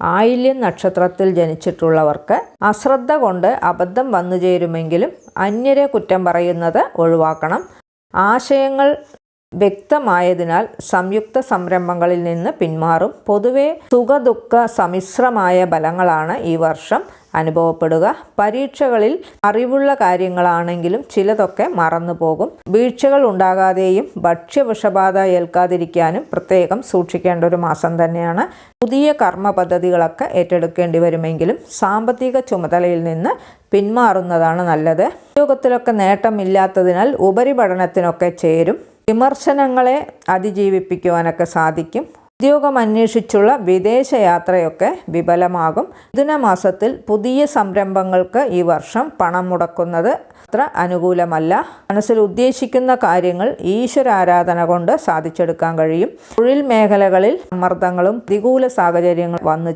ആയില്യം നക്ഷത്രത്തിൽ ജനിച്ചിട്ടുള്ളവർക്ക് അശ്രദ്ധ കൊണ്ട് അബദ്ധം വന്നു ചേരുമെങ്കിലും അന്യരെ കുറ്റം പറയുന്നത് ഒഴിവാക്കണം. ആശയങ്ങൾ വ്യക്തമായതിനാൽ സംയുക്ത സംരംഭങ്ങളിൽ നിന്ന് പിന്മാറും. പൊതുവെ സുഖദുഃഖ സമ്മിശ്രമായ ഫലങ്ങളാണ് ഈ വർഷം അനുഭവപ്പെടുക. പരീക്ഷകളിൽ അറിവുള്ള കാര്യങ്ങളാണെങ്കിലും ചിലതൊക്കെ മറന്നു പോകും. വീഴ്ചകൾ ഉണ്ടാകാതെയും ഭക്ഷ്യവിഷബാധ ഏൽക്കാതിരിക്കാനും പ്രത്യേകം സൂക്ഷിക്കേണ്ട ഒരു മാസം തന്നെയാണ്. പുതിയ കർമ്മ പദ്ധതികളൊക്കെ ഏറ്റെടുക്കേണ്ടി വരുമെങ്കിലും സാമ്പത്തിക ചുമതലയിൽ നിന്ന് പിന്മാറുന്നതാണ് നല്ലത്. ഉദ്യോഗത്തിലൊക്കെ നേട്ടമില്ലാത്തതിനാൽ ഉപരിപഠനത്തിനൊക്കെ ചേരും. വിമർശനങ്ങളെ അതിജീവിപ്പിക്കുവാനൊക്കെ സാധിക്കും. ഉദ്യോഗം അന്വേഷിച്ചുള്ള വിദേശയാത്രയൊക്കെ വിഫലമാകും മിഥുനമാസത്തിൽ പുതിയ സംരംഭങ്ങൾക്ക് ഈ വർഷം പണം മുടക്കുന്നത് അത്ര അനുകൂലമല്ല. മനസ്സിൽ ഉദ്ദേശിക്കുന്ന കാര്യങ്ങൾ ഈശ്വരാരാധന കൊണ്ട് സാധിച്ചെടുക്കാൻ കഴിയും. തൊഴിൽ മേഖലകളിൽ സമ്മർദ്ദങ്ങളും പ്രതികൂല സാഹചര്യങ്ങളും വന്നു